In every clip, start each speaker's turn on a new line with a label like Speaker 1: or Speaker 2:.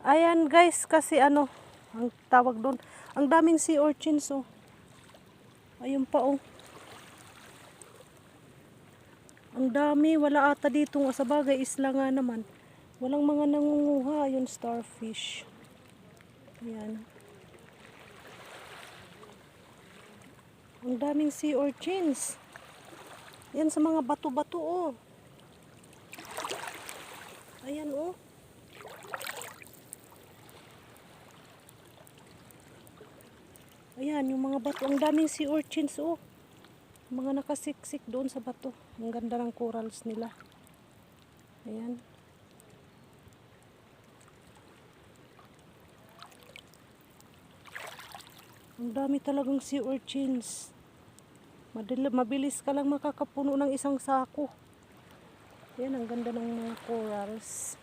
Speaker 1: Ayan guys, kasi ano, ang tawag doon. Ang daming sea urchins oh. Ayun pa oh. Ang dami, wala ata dito sa bagay, isla nga naman. Walang mga nangunguha, yung starfish. Ayan. Ang daming sea urchins. Yan sa mga bato-bato oh. Ayan oh. Ayan, yung mga bato. Ang daming sea urchins oh. Mga nakasiksik doon sa bato. Ang ganda ng corals nila. Ayan. Ang dami talagang sea urchins. Madali, mabilis ka lang makakapuno ng isang sako. Ayan, ang ganda ng mga corals.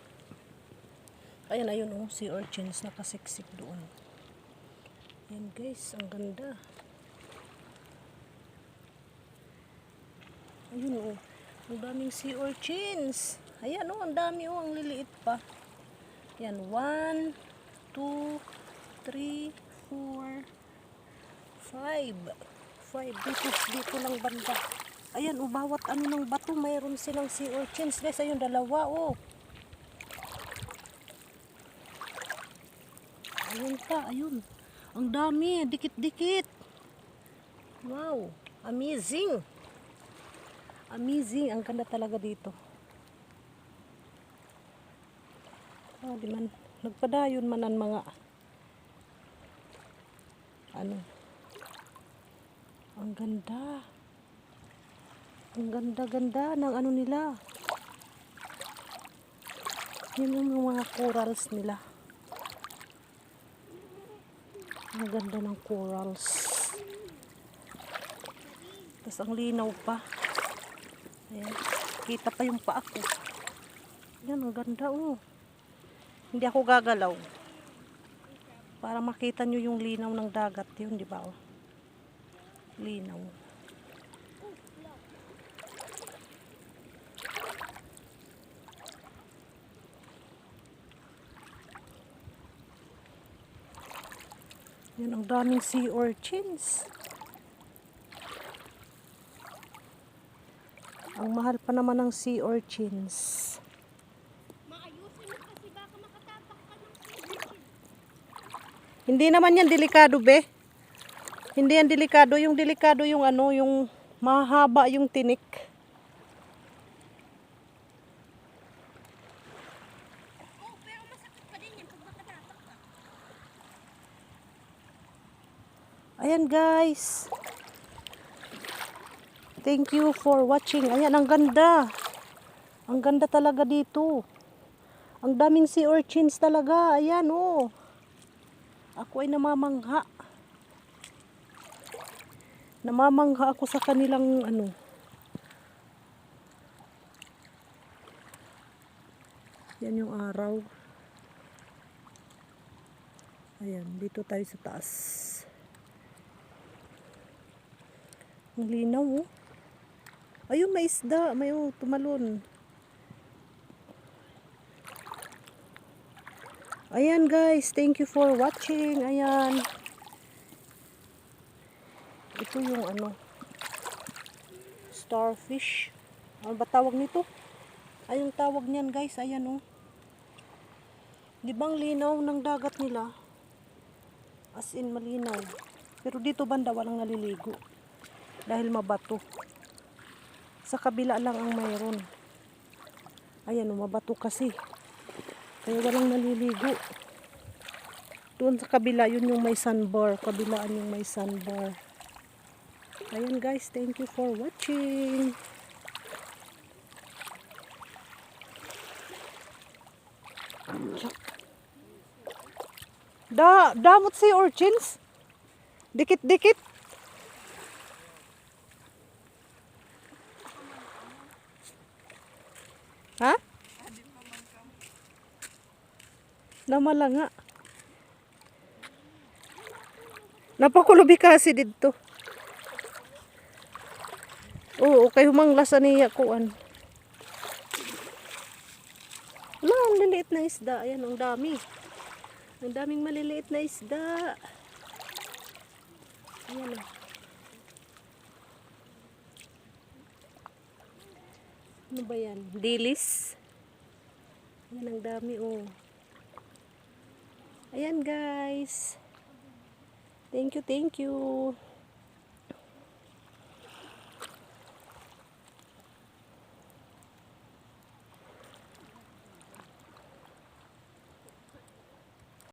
Speaker 1: Ayan, ayun oh, sea urchins nakasiksik doon. Ayan guys, ang ganda. Ayun oh, ang daming sea urchins. Ayan oh, ang dami oh, ang liliit pa. Ayan, 1, 2, 3, 4, 5. 5. Dito, dito lang banda. Ayan, oh, bawat ano ng bato, mayroon silang sea urchins. Guys, ayun, dalawa oh. Ayun pa, ayun. Ang dami, dikit-dikit. Wow, amazing. Amazing, ang ganda talaga dito. Ah, di man, nagpadayon man ang mga ano. Ang ganda. Ang ganda-ganda ng ano nila. Yun yung mga corals nila. Ang ganda ng corals. Tapos ang linaw pa. Ayan. Kita pa yung paa ko. Yan, ang ganda oh. Hindi ako gagalaw. Para makita nyo yung linaw ng dagat yun, di ba? Oh? Linaw. Yan ang daming sea urchins. Ang mahal pa naman ng sea urchins.
Speaker 2: Maayusin mo kasi baka makatapak ka ng sibuk.
Speaker 1: Hindi naman yan delikado, be. Hindi yan delikado. Yung delikado yung ano, yung mahaba yung tinik.
Speaker 2: Oh, pero masakit pa din yan pag makatapak ka.
Speaker 1: Ayan, guys. Thank you for watching. Ayan, ang ganda. Ang ganda talaga dito. Ang daming sea urchins talaga. Ayan, oh. Ako ay namamangha. Namamangha ako sa kanilang ano. Yan yung araw. Ayan, dito tayo sa taas. Ang linaw, oh. Ayun, may isda. May oh, tumalon. Ayan, guys. Thank you for watching. Ayan. Ito yung ano. Starfish. Ano ba tawag nito? Ay, tawag niyan, guys. Ayan, oh. Di ba ang linaw ng dagat nila? As in, malinaw. Pero dito banda, walang naliligo. Dahil mabato. Sa kabila lang ang mayroon. Ayan, oh, mabato kasi. Kaya walang naliligo. Doon sa kabila, yun yung may sandbar. Kabilaan yung may sandbar. Ayan guys, thank you for watching. Da, damot si urchins. Dikit-dikit. Ha? Namala nga. Napakulubi kasi dito. Oo, kay humanglas niya kuan. Wala, ang liliit na isda. Ayan, ang dami. Ang daming maliliit na isda. Ayan o. Ano ba yan? Dilis? Ayan ang dami oh. Ayan guys. Thank you, thank you.